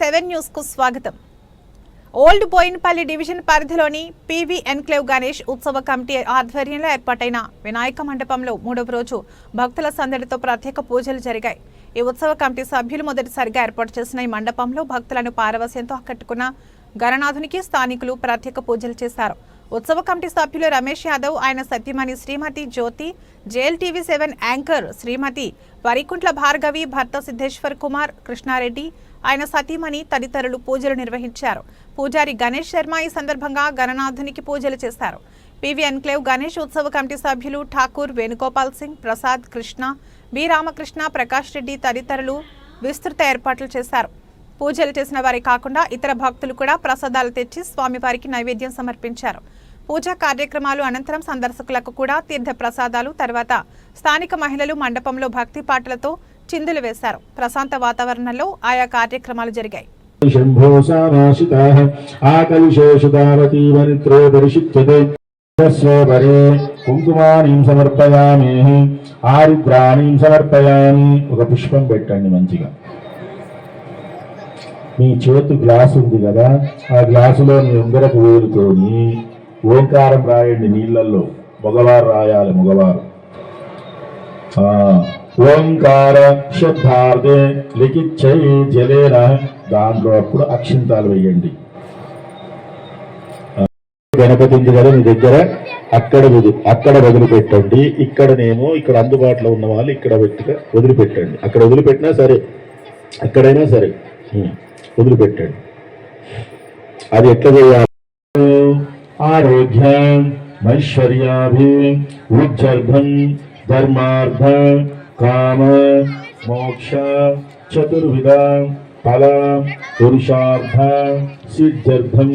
Seven న్యూస్కు స్వాగతం. Old Boinpally division పరిధిలోని పివి ఎన్క్లేవ్ గణేష్ ఉత్సవ కమిటీ ఆధ్వర్యంలో ఏర్పాటైన వినాయక మండపంలో మూడవ రోజు భక్తుల సందడితో ప్రత్యేక పూజలు జరిగాయి. ఈ ఉత్సవ కమిటీ సభ్యులు మొదటిసారిగా ఏర్పాటు చేసిన ఈ మండపంలో భక్తులను పారవశ్యంతో ఆకట్టుకున్న గణనాథునికి స్థానికులు ప్రత్యేక పూజలు చేశారు. ఉత్సవ కమిటీ సభ్యులు రమేష్ యాదవ్ ఆయన Satyamani Shrimati Jyoti JL TV seven anchor Shrimati Varikuntla Bhargavi భర్త సిద్ధేశ్వర్ కుమార్ కృష్ణారెడ్డి ఆయన సతీమణి తదితరులు పూజలు నిర్వహించారు. పూజారి గణేష్ శర్మ ఈ సందర్భంగా గణనాథునికి పూజలు చేశారు. పివి ఎన్క్లేవ్ గణేష్ ఉత్సవ కమిటీ సభ్యులు ఠాకూర్ వేణుగోపాల్ సింగ్ ప్రసాద్ కృష్ణ బి రామకృష్ణ ప్రకాష్ రెడ్డి తదితరులు విస్తృత ఏర్పాట్లు చేశారు. పూజలు చేసిన వారే కాకుండా ఇతర భక్తులు కూడా ప్రసాదాలు తెచ్చి స్వామివారికి నైవేద్యం సమర్పించారు. పూజా కార్యక్రమాలు అనంతరం సందర్శకులకు కూడా తీర్థ ప్రసాదాలు తర్వాత స్థానిక మహిళలు మండపంలో భక్తి పాటలతో చిందులు వేశారు. ప్రశాంత వాతావరణంలో ఆయా కార్యక్రమాలు జరిగాయి. ఒక పుష్పం పెట్టండి మంచిగా. మీ చేతి గ్లాసు ఉంది కదా ఆ గ్లాసులో మీ ఉంగరకు వేలుకొని ఓంకారం రాయండి నీళ్ళల్లో. మగవారు రాయాలి మగవారు. ఓంకార శబ్దార్థే లిఖిచ్చై జలేన. దాంట్లో అప్పుడు అక్షింతాలు వేయండి. గణపతి గారు కదా మీ దగ్గర? అక్కడ అక్కడ వదిలిపెట్టండి. ఇక్కడనేమో ఇక్కడ అందుబాటులో ఉన్న వాళ్ళు ఇక్కడ వదిలిపెట్టండి. అక్కడ వదిలిపెట్టినా సరే ఎక్కడైనా సరే వదిలిపెట్టండి. అది ఎట్లా చేయాలి? ఆరోగ్య ఐశ్వర్యాభి ఉజ్జర్భం ధర్మార్థ కామ మోక్ష చతుర్విధ ఫల పురుషార్థ సిద్ధ్యర్థం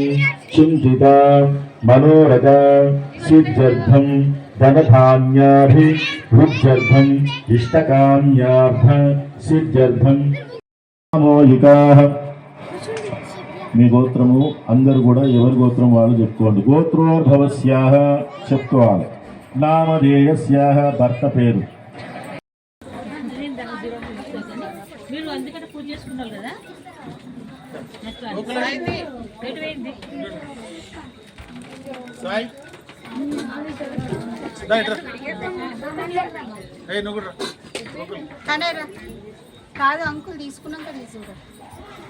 చింతిత మనోరథ సిద్ధ్యర్థం ధనధాన్యాభి వృద్ధ్యర్థం ఇష్టకామ్యార్థ సిద్ధ్యర్థం సామూహికా మీ గోత్రము అందరు కూడా ఎవరి గోత్రం వాళ్ళు చెప్పుకోండి గోత్రోద్భవస్యాహ చెప్పుకోవాలి. నామధేయస్యాహ భర్త పేరు. కదా? అంకుల్ తీసుకున్నాక తీసుకుంటా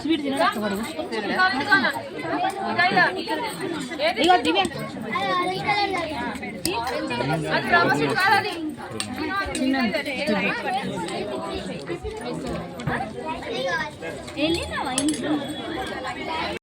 స్వీట్ దివ్య. వెళ్ళినావా ఇంట్లో?